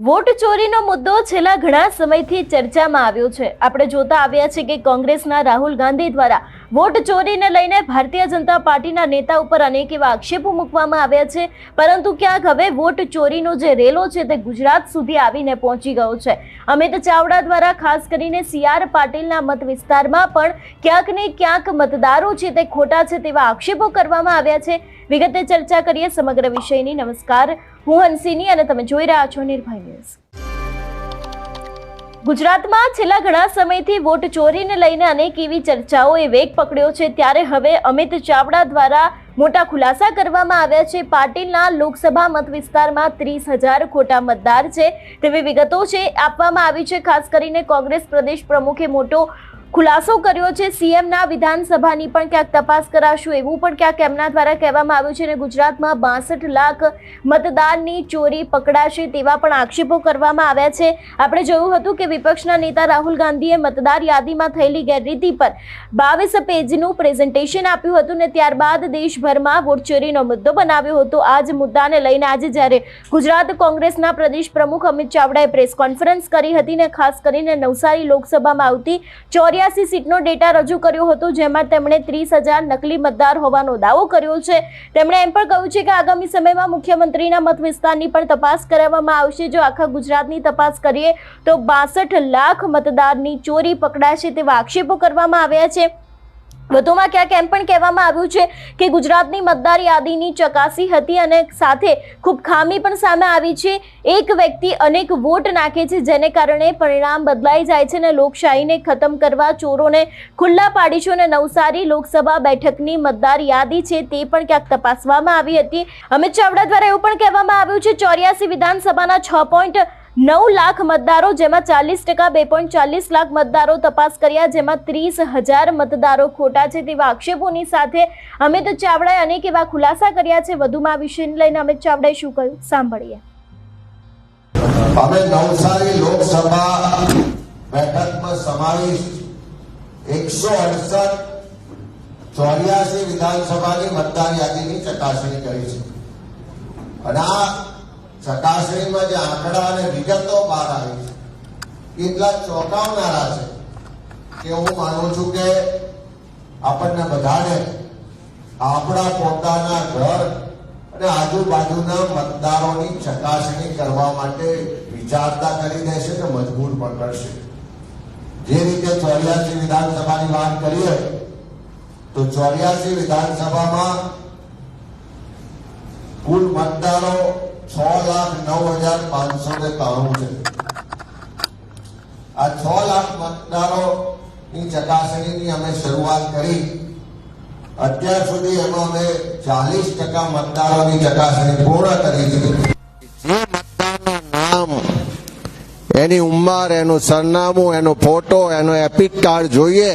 Vote ચોરીનો મુદ્દો છેલ્લા ઘણા સમયથી ચર્ચામાં આવ્યો છે. આપણે જોતા આવ્યા છે કે કોંગ્રેસના રાહુલ ગાંધી દ્વારા વોટ ચોરીને લઈને ભારતીય જનતા પાર્ટીના નેતા ઉપર અનેક એવા આક્ષેપો મૂકવામાં આવ્યા છે. પરંતુ ક્યાંક હવે વોટ ચોરીનો જે રેલો છે તે ગુજરાત સુધી આવીને પહોંચી ગયો છે. અમિત ચાવડા દ્વારા ખાસ કરીને સી આર પાટીલના મત વિસ્તારમાં પણ ક્યાંક ને ક્યાંક મતદારો છે તે ખોટા છે તેવા આક્ષેપો કરવામાં આવ્યા છે. વિગતે ચર્ચા કરીએ સમગ્ર વિષયની. નમસ્કાર. હું હંસિની અને તમે જોઈ રહ્યા છો નિર્ભય ન્યૂઝ. ગુજરાતમાં છેલ્લા ઘણા સમયથી વોટ ચોરીને લઈને અનેક એવી ચર્ચાઓએ વેગ પકડ્યો છે. ત્યારે હવે અમિત ચાવડા દ્વારા મોટા ખુલાસા કરવામાં આવ્યા છે. પાટીલના લોકસભા મત વિસ્તારમાં ત્રીસ હજાર ખોટા મતદાર છે. તેવી વિગતો છે, આપવામાં આવી છે. ખાસ કરીને કોંગ્રેસ પ્રદેશ પ્રમુખે મોટો ખુલાસો કર્યો છે. સીએમના વિધાનસભાની પણ ક્યાંક તપાસ કરાશું એવું પણ ક્યાંક એમના દ્વારા કહેવામાં આવ્યું છે અને ગુજરાતમાં બાસઠ લાખ મતદાનની ચોરી પકડાશે તેવા પણ આક્ષેપો કરવામાં આવ્યા છે. આપણે જોયું હતું કે વિપક્ષના નેતા રાહુલ ગાંધીએ મતદાર યાદીમાં થયેલી ગેરરીતિ પર બાવીસ પેજનું પ્રેઝન્ટેશન આપ્યું હતું ને ત્યારબાદ દેશભરમાં વોટ ચોરીનો મુદ્દો બનાવ્યો હતો. આ જ મુદ્દાને લઈને આજે જ્યારે ગુજરાત કોંગ્રેસના પ્રદેશ પ્રમુખ અમિત ચાવડાએ પ્રેસ કોન્ફરન્સ કરી હતી ને ખાસ કરીને નવસારી લોકસભામાં આવતી ચોર્યાસી સીટનો ડેટા રજૂ કર્યો હતો, જેમાં તેમણે ત્રીસ નકલી મતદાર હોવાનો દાવો કર્યો છે. તેમણે એમ પણ કહ્યું છે કે આગામી સમયમાં મુખ્યમંત્રીના મત વિસ્તારની પણ તપાસ કરાવવામાં આવશે. જો આખા ગુજરાતની તપાસ કરીએ તો બાસઠ લાખ મતદારની ચોરી પકડાશે તેવા આક્ષેપો કરવામાં આવ્યા છે. વધુમાં ક્યાંક એમ પણ કહેવામાં આવ્યું છે કે ગુજરાતની મતદાર યાદીની ચકાસી હતી અને સાથે ખૂબ ખામી પણ સામે આવી છે. એક વ્યક્તિ અનેક વોટ નાખે છે, જેને કારણે પરિણામ બદલાઈ જાય છે અને લોકશાહીને ખતમ કરવા ચોરોને ખુલ્લા પાડી છે અને નવસારી લોકસભા બેઠકની મતદાર યાદી છે તે પણ ક્યાંક તપાસવામાં આવી હતી. અમિત ચાવડા દ્વારા એવું પણ કહેવામાં આવ્યું છે, ચોર્યાસી વિધાનસભાના છ પોઈન્ટ નવ લાખ મતદારો જેમાં ચાલીસ ટકા, બે પોઈન્ટ ચાલીસ લાખ મતદારો તપાસ કર્યા, જેમાં ત્રીસ હજાર મતદારો ખોટા છે તેવા આક્ષેપોની સાથે અમિત ચાવડાએ અનેક એવા ખુલાસા કર્યા છે. વધુમાં આ વિષયને લઈને અમિત ચાવડાએ શું કહ્યું? સાંભળીએ. અમે નવસારી લોકસભા બેઠકમાં સમાવિષ્ટ એકસો અડસઠ ચોર્યાસી વિધાનસભાની મતદાર યાદીની ચકાસણી કરી છે. અને આ ચકાસણીમાં જે આંકડા અને વિગતો બહાર આવી છે, એટલા ચોંકાવનારા છે કે હું માનું છું કે આપણને બધાને આપણા પોતાના ઘર અને આજુબાજુના મતદારોની ચકાસણી કરવા માટે વિચારતા કરી દેશે ને મજબૂર પણ કરશે. જે રીતે ચોર્યાસી વિધાનસભાની વાત કરીએ, તો ચોર્યાસી વિધાનસભામાં કુલ મતદારો છ લાખ નવ હજાર પાંચસો ને ત્રાણું છે. આ છ લાખ મતદારો ની ચકાસણીની અમે શરૂઆત કરી. અત્યાર સુધી એનો અમે ચાલીસ ટકા મતદારોની ચકાસણી પૂર્ણ કરી જે મતદારનું નામ, એની ઉંમર, એનું સરનામું, એનો ફોટો, એનો એપિક કાર્ડ જોઈએ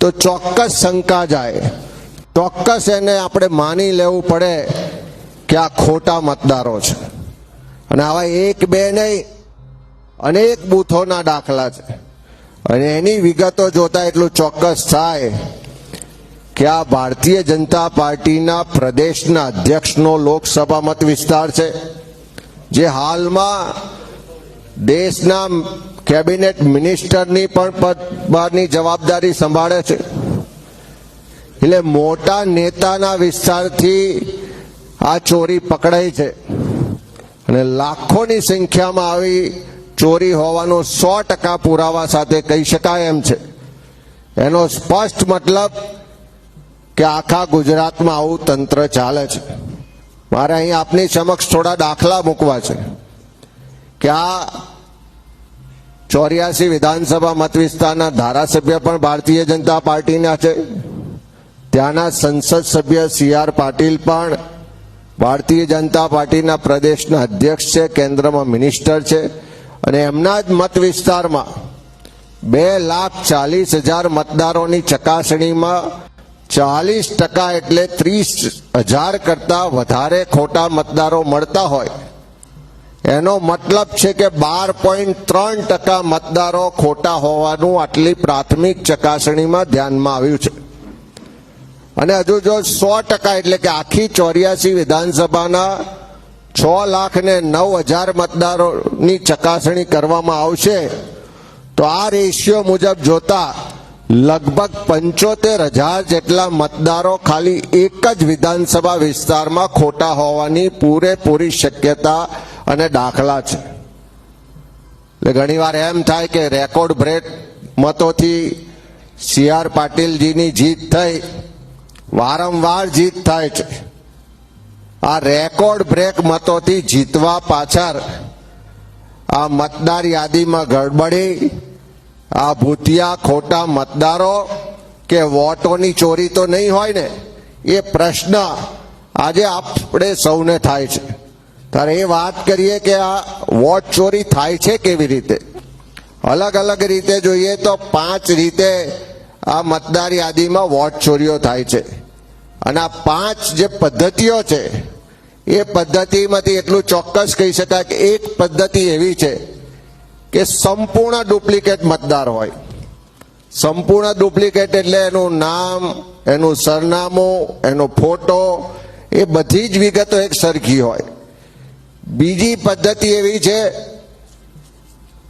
તો ચોક્કસ શંકા જાય. ચોક્કસ એને આપણે માની લેવું પડે. કે આ ખોટા મતદારો છે. અને આવા એક બે નહીં, અનેક બૂથોના દાખલા છે. અને એની વિગતો જોતા એટલું ચોક્કસ થાય કે આ ભારતીય જનતા પાર્ટીના પ્રદેશના અધ્યક્ષનો લોકસભા મત વિસ્તાર છે, જે હાલમાં દેશના કેબિનેટ મિનિસ્ટરની પણ પદની જવાબદારી સંભાળે છે. એટલે મોટા નેતાના વિસ્તારથી આ ચોરી પકડાઈ છે. અને લાખોની સંખ્યામાં આવી ચોરી હોવાનો સો ટકા પુરાવા સાથે કહી શકાય એમ છે. એનો સ્પષ્ટ મતલબ કે આખા ગુજરાતમાં આવું તંત્ર ચાલે છે. મારે અહીં આપની સમક્ષ થોડા દાખલા મૂકવા છે. કે આ ચોર્યાસી વિધાનસભા મત વિસ્તારના ધારાસભ્ય પણ ભારતીય જનતા પાર્ટીના છે. ત્યાંના સંસદ સભ્ય સી આર પાટીલ પણ ભારતીય જનતા પાર્ટીના પ્રદેશના અધ્યક્ષ છે, કેન્દ્રમાં મિનિસ્ટર છે અને એમના જ મત વિસ્તારમાં બે લાખ ચાલીસ હજાર મતદારોની ચકાસણીમાં ચાલીસ ટકા એટલે ત્રીસ હજાર કરતા વધારે ખોટા મતદારો મળતા હોય. એનો મતલબ છે કે બાર પોઈન્ટ ત્રણ ટકા મતદારો ખોટા હોવાનું આટલી પ્રાથમિક ચકાસણીમાં ધ્યાનમાં આવ્યું છે. અને હજુ જો સો ટકા એટલે કે આખી ચોર્યાસી વિધાનસભાના છ લાખ ને નવ હજાર મતદારોની ચકાસણી કરવામાં આવશે, તો આ રેશિયો મુજબ જોતા લગભગ પંચોતેર હજાર જેટલા મતદારો ખાલી એક જ વિધાનસભા વિસ્તારમાં ખોટા હોવાની પૂરેપૂરી શક્યતા અને દાખલા છે. એટલે ઘણીવાર એમ થાય કે રેકોર્ડ બ્રેક મતોથી સી આર પાટીલજીની જીત થઈ વારંવાર જીત થાય છે. આ રેકોર્ડ બ્રેક મતોથી જીતવા પાછળ આ મતદાર યાદીમાં ગડબડી, આ ભૂતિયા ખોટા મતદારો કે વોટોની ચોરી તો નહીં હોય ને, એ પ્રશ્ન આજે આપણે સૌને થાય છે. ત્યારે એ વાત કરીએ કે આ વોટ ચોરી થાય છે કેવી રીતે? અલગ અલગ રીતે જોઈએ તો પાંચ રીતે આ મતદાર યાદીમાં વોટ ચોરીઓ થાય છે. અને આ પાંચ જે પદ્ધતિઓ છે, એ પદ્ધતિમાંથી એટલું ચોક્કસ કહી શકાય કે એક પદ્ધતિ એવી છે કે સંપૂર્ણ ડુપ્લિકેટ મતદાર હોય. સંપૂર્ણ ડુપ્લિકેટ એટલે એનું નામ, એનું સરનામું, એનો ફોટો, એ બધી જ વિગતો એક સરખી હોય. બીજી પદ્ધતિ એવી છે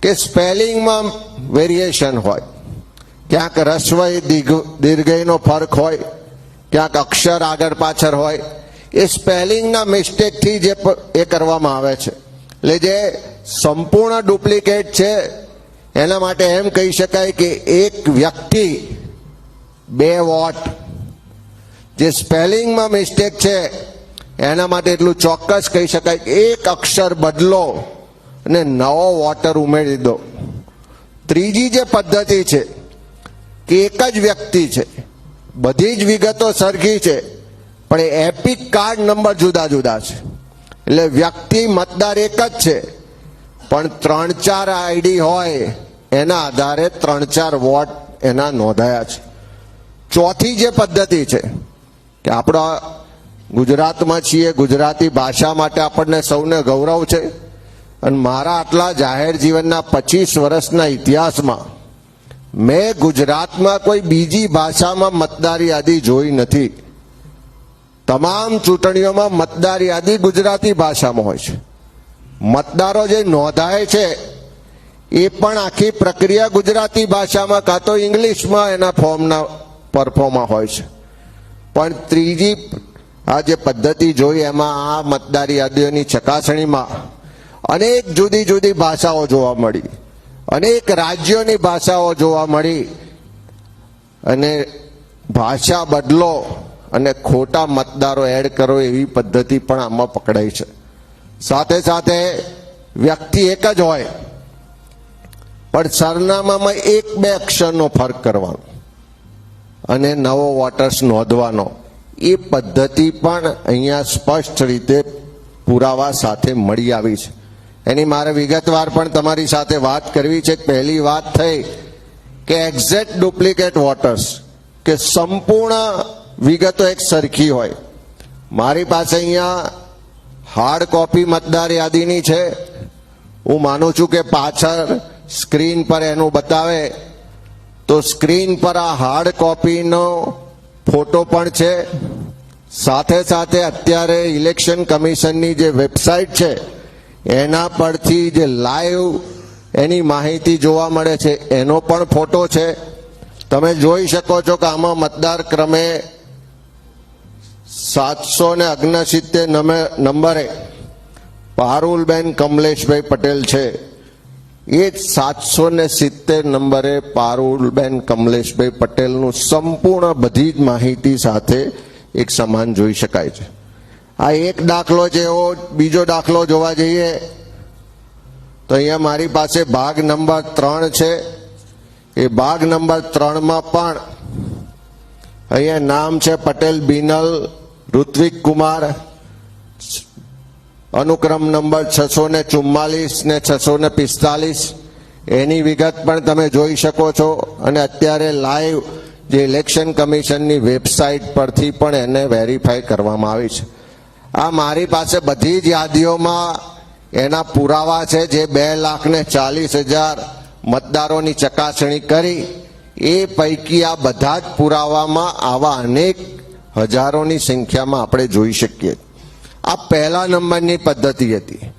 કે સ્પેલિંગમાં વેરિએશન હોય. ક્યાંક રસ્વય, દીર્ઘ, દીર્ઘયનો ફરક હોય ક્યાંક અક્ષર આગળ પાછળ હોય, એ સ્પેલિંગના મિસ્ટેકથી જે એ કરવામાં આવે છે. એટલે જે સંપૂર્ણ ડુપ્લિકેટ છે, એના માટે એમ કહી શકાય કે એક વ્યક્તિ બે વોટ. જે સ્પેલિંગમાં મિસ્ટેક છે, એના માટે એટલું ચોક્કસ કહી શકાય એક અક્ષર બદલો અને નવો વોટર ઉમેરી દો. ત્રીજી જે પદ્ધતિ છે, કે એક જ વ્યક્તિ છે બધી જ વિગતો સરખી છે, પણ એ એપિક કાર્ડ નંબર જુદા જુદા છે. એટલે વ્યક્તિ, મતદાર એક જ છે. પણ ત્રણ ચાર આઈડી હોય, એના આધારે ત્રણ ચાર વોટ એના નોંધાયા છે. ચોથી જે પદ્ધતિ છે, કે આપણા ગુજરાતમાં છીએ, ગુજરાતી ભાષા માટે આપણને સૌને ગૌરવ છે. અને મારા આટલા જાહેર જીવનના પચીસ વર્ષના ઇતિહાસમાં મેં ગુજરાતમાં કોઈ બીજી ભાષામાં મતદાર યાદી જોઈ નથી. તમામ ચૂંટણીઓમાં મતદાર યાદી ગુજરાતી ભાષામાં હોય છે. મતદારો જે નોંધાય છે, એ પણ આખી પ્રક્રિયા ગુજરાતી ભાષામાં કાં તો ઇંગ્લિશમાં એના ફોર્મના પરફોર્મમાં હોય છે. પણ ત્રીજી આ જે પદ્ધતિ જોઈ એમાં આ મતદાર યાદીઓની ચકાસણીમાં અનેક જુદી જુદી ભાષાઓ જોવા મળી. અનેક રાજ્યોની ભાષાઓ જોવા મળી અને ભાષા બદલો અને ખોટા મતદારો એડ કરો એવી પદ્ધતિ પણ આમાં પકડાઈ છે. સાથે સાથે વ્યક્તિ એક જ હોય, પણ સરનામામાં એક બે અક્ષરનો ફરક કરવાનો અને નવો વોટર્સ નોંધવાનો, એ પદ્ધતિ પણ અહીંયા સ્પષ્ટ રીતે પુરાવા સાથે મળી આવી છે. એની મારે વિગતવાર પણ તમારી સાથે વાત કરવી છે. પહેલી વાત થઈ કે એક્ઝેક્ટ ડુપ્લિકેટ વોટર્સ કે સંપૂર્ણ વિગતો એક સરખી હોય. મારી પાસે અહીંયા હાર્ડ કોપી મતદાર યાદીની છે. હું માનું છું કે પાછળ સ્ક્રીન પર એનું બતાવે. તો સ્ક્રીન પર આ હાર્ડ કોપીનો ફોટો પણ છે. સાથે સાથે અત્યારે ઇલેક્શન કમિશનની જે વેબસાઇટ છે એના પરથી જે લાઈવ એની માહિતી જોવા મળે છે, એનો પણ ફોટો છે. તમે જોઈ શકો છો કે આમાં મતદાર ક્રમે સાતસો ને અગ્નસિત્તેર નંબરે પારુલબેન કમલેશભાઈ પટેલ છે. એ જ સાતસો ને સિત્તેર નંબરે પારુલબેન કમલેશભાઈ પટેલનું સંપૂર્ણ બધી જ માહિતી સાથે એક સમાન જોઈ શકાય છે. આ એક દાખલો છે, એવો બીજો દાખલો જોવા જઈએ, તો અહીંયા મારી પાસે ભાગ નંબર ત્રણ છે. એ ભાગ નંબર ત્રણમાં પણ અહીંયા નામ છે પટેલ બિનલ ઋત્વિક કુમાર, અનુક્રમ નંબર છસો ને ચુમ્માલીસ ને છસો ને પિસ્તાલીસ. એની વિગત પણ તમે જોઈ શકો છો અને અત્યારે લાઈવ જે ઇલેક્શન કમિશનની વેબસાઇટ પરથી પણ એને વેરીફાઈ કરવામાં આવી છે. આ મારી પાસે બધી જ યાદીઓમાં એના પુરાવા છે જે બે લાખ ને ચાલીસ હજાર મતદારોની ચકાસણી કરી. એ પૈકી આ બધા જ પુરાવામાં આવા અનેક હજારોની સંખ્યામાં આપણે જોઈ શકીએ. આ પહેલા નંબરની પદ્ધતિ હતી.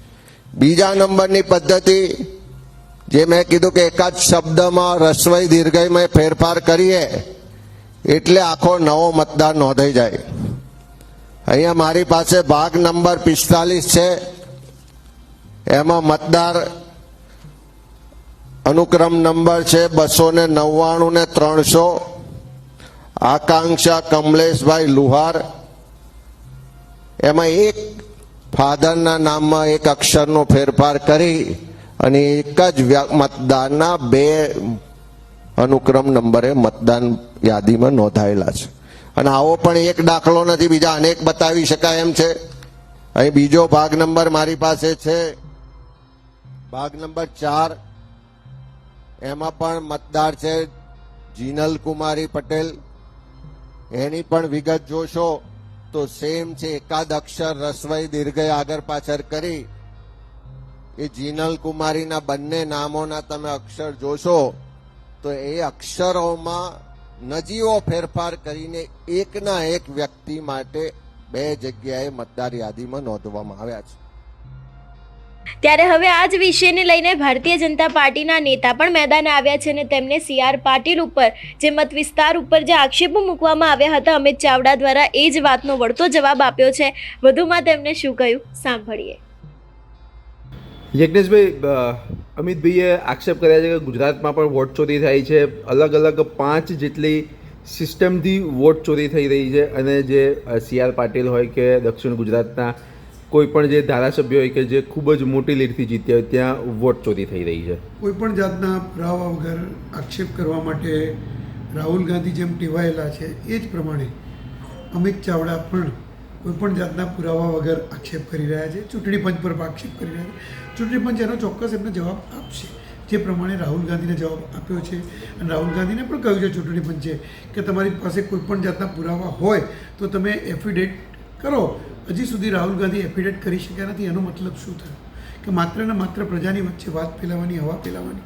બીજા નંબરની પદ્ધતિ જે મેં કીધું કે એકાદ શબ્દમાં, રસવઈ દીર્ઘયમાં ફેરફાર કરીએ, એટલે આખો નવો મતદાર નોંધાઈ જાય. અહીંયા મારી પાસે ભાગ નંબર પિસ્તાલીસ છે. એમાં મતદાર અનુક્રમ નંબર છે બસો ને નવ્વાણું ને ત્રણસો. આકાંક્ષા કમલેશભાઈ લુહાર. એમાં એક ફાધરના નામમાં એક અક્ષરનો ફેરફાર કરી અને એક જ મતદારના બે અનુક્રમ નંબરે મતદાન યાદીમાં નોંધાયેલા છે. અને આવો પણ એક દાખલો નથી, બીજા અનેક બતાવી શકાય એમ છે. અહીં બીજો ભાગ નંબર મારી પાસે છે. ભાગ નંબર ચાર. એમાં પણ મતદાર છે જીનલ કુમારી પટેલ. એની પણ વિગત જોશો તો સેમ છે, એકાદ અક્ષર રસવાઈ દીર્ઘય આગળ પાછળ કરી. એ જીનલ કુમારીના બંને નામોના તમે અક્ષર જોશો તો એ અક્ષરોમાં નજીવો ફેરફાર કરીને એકના એક વ્યક્તિ માટે બે જગ્યાએ મતદાર યાદીમાં નોંધવામાં આવ્યા છે. ત્યારે હવે આ જ વિષયને લઈને ભારતીય જનતા પાર્ટીના નેતા પણ મેદાને આવ્યા છે અને તેમને સી આર પાટીલ ઉપર જે મત વિસ્તાર ઉપર જે આક્ષેપો મૂકવામાં આવ્યા હતા અમિત ચાવડા દ્વારા એ જ વાતનો વળતો જવાબ આપ્યો છે. વધુમાં તેમણે શું કહ્યું સાંભળીએ. યજ્ઞેશભાઈ અમિતભાઈએ આક્ષેપ કર્યા છે કે ગુજરાતમાં પણ વોટ ચોરી થાય છે. અલગ અલગ પાંચ જેટલી સિસ્ટમથી વોટ ચોરી થઈ રહી છે અને જે સી આર પાટીલ હોય કે દક્ષિણ ગુજરાતના કોઈ પણ જે ધારાસભ્ય હોય કે જે ખૂબ જ મોટી લીડથી જીત્યા હોય, ત્યાં વોટ ચોરી થઈ રહી છે. કોઈપણ જાતના પુરાવા વગર આક્ષેપ કરવા માટે રાહુલ ગાંધી જેમ ટેવાયેલા છે એ જ પ્રમાણે અમિત ચાવડા પણ કોઈપણ જાતના પુરાવા વગર આક્ષેપ કરી રહ્યા છે, ચૂંટણી પંચ પર આક્ષેપ કરી રહ્યા છે. ચૂંટણી પંચ એનો ચોક્કસ એમને જવાબ આપશે. જે પ્રમાણે રાહુલ ગાંધીને જવાબ આપ્યો છે. અને રાહુલ ગાંધીને પણ કહ્યું છે ચૂંટણી પંચે કે તમારી પાસે કોઈપણ જાતના પુરાવા હોય તો તમે એફિડેટ કરો. હજી સુધી રાહુલ ગાંધી એફિડેટ કરી શક્યા નથી. એનો મતલબ શું થયો? કે માત્ર ને માત્ર પ્રજાની વચ્ચે વાત ફેલાવવાની હવા ફેલાવવાની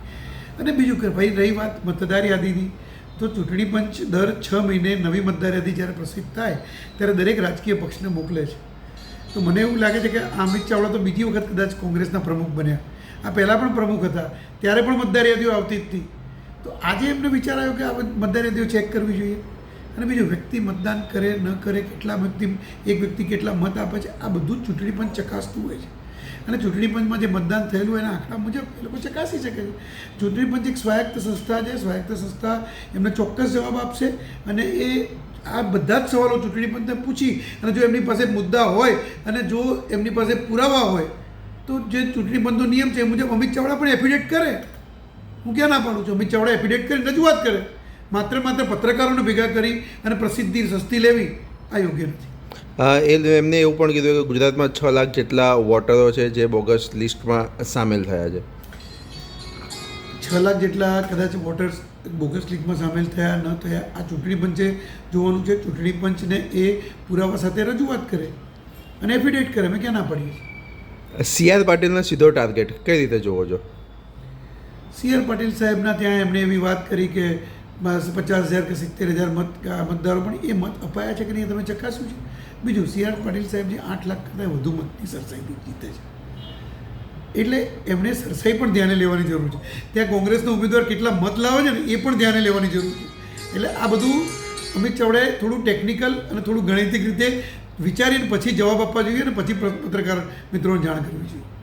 અને બીજું કે ભાઈ રહી વાત મતદાર યાદીની. તો ચૂંટણી પંચ દર છ મહિને નવી મતદાર યાદી જ્યારે પ્રસિદ્ધ થાય, ત્યારે દરેક રાજકીય પક્ષને મોકલે છે. તો મને એવું લાગે છે કે અમિત ચાવડા તો બીજી વખત કદાચ કોંગ્રેસના પ્રમુખ બન્યા. આ પહેલાં પણ પ્રમુખ હતા, ત્યારે પણ મતદાર યાદીઓ આવતી જ હતી. તો આજે એમને વિચાર આવ્યો કે આ મતદાર યાદીઓ ચેક કરવી જોઈએ. અને બીજું વ્યક્તિ મતદાન કરે, ન કરે, કેટલા વ્યક્તિ એક વ્યક્તિ કેટલા મત આપે છે, આ બધું જ ચૂંટણી પંચ ચકાસતું હોય છે. અને ચૂંટણી પંચમાં જે મતદાન થયેલું એના આંકડા મુજબ એ લોકો ચકાસી શકે છે. ચૂંટણી પંચ એક સ્વાયત્ત સંસ્થા છે. સ્વાયત્ત સંસ્થા એમને ચોક્કસ જવાબ આપશે અને એ આ બધા જ સવાલો ચૂંટણી પંચને પૂછી અને જો એમની પાસે મુદ્દા હોય અને જો એમની પાસે પુરાવા હોય, તો જે ચૂંટણી પંચનો નિયમ છે એ મુજબ અમિત ચાવડા પણ એફિડેટ કરે. હું ક્યાં ના પાડું છું? અમિત ચાવડા એફિડેટ કરીને રજૂઆત કરે. માત્ર માત્ર પત્રકારોને ભેગા કરી અને પ્રસિદ્ધિ સસ્તી લેવી આ યોગ્ય નથી. એ એમને એવું પણ કીધું કે ગુજરાતમાં છ લાખ જેટલા વોટરો છે જે બોગસ લિસ્ટમાં સામેલ થયા છે. છ લાખ જેટલા કદાચ વોટર્સ બોગસ લીગમાં સામેલ થયા ન થયા આ ચૂંટણી પંચે જોવાનું છે. ચૂંટણી પંચને એ પુરાવા સાથે રજૂઆત કરે અને એફિડેટ કરે. મેં ક્યાં ના પાડીએ સી આર પાટીલનો સીધો ટાર્ગેટ કઈ રીતે જોવો છો? સી આર પાટીલ સાહેબના ત્યાં એમણે એવી વાત કરી કે પચાસ હજાર કે સિત્તેર હજાર મત મતદારો પણ એ મત અપાયા છે કે નહીં તમે ચકાસ્યું છે? બીજું, સી આર પાટીલ સાહેબ જે આઠ લાખ કરતાં વધુ મતની સરસાઈથી જીતે છે. એટલે એમણે સરસાઈ પણ ધ્યાને લેવાની જરૂર છે. ત્યાં કોંગ્રેસનો ઉમેદવાર કેટલા મત લાવે છે ને એ પણ ધ્યાને લેવાની જરૂર છે. એટલે આ બધું અમિત ચાવડાએ થોડું ટેકનિકલ અને થોડું ગણિતિક રીતે વિચારીને પછી જવાબ આપવા જોઈએ અને પછી પત્રકાર મિત્રોને જાણ કરવી જોઈએ.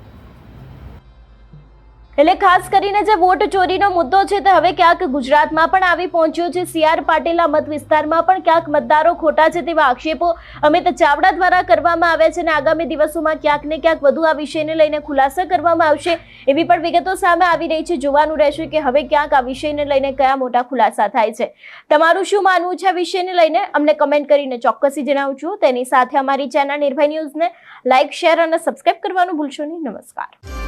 એટલે ખાસ કરીને જે વોટ ચોરીનો મુદ્દો છે તે હવે ક્યાંક ગુજરાતમાં પણ આવી પહોંચ્યો છે. સીઆર પાટીલના મત વિસ્તારમાં પણ ક્યાંક મતદારો ખોટા છે તેવા આક્ષેપો અમિત ચાવડા દ્વારા કરવામાં આવ્યા છે અને આગામી દિવસોમાં ક્યાંક ને ક્યાંક વધુ આ વિષયને લઈને ખુલાસા કરવામાં આવશે એવી પણ વિગતો સામે આવી રહી છે. જોવાનું રહેશે કે હવે ક્યાંક આ વિષયને લઈને કયા મોટા ખુલાસા થાય છે. તમારું શું માનવું છે આ વિષયને લઈને? અમને કમેન્ટ કરીને ચોક્કસી જણાવજો. તેની સાથે અમારી ચેનલ નિર્ભય ન્યૂઝને લાઇક શેર અને સબસ્ક્રાઇબ કરવાનું ભૂલશો નહીં. નમસ્કાર.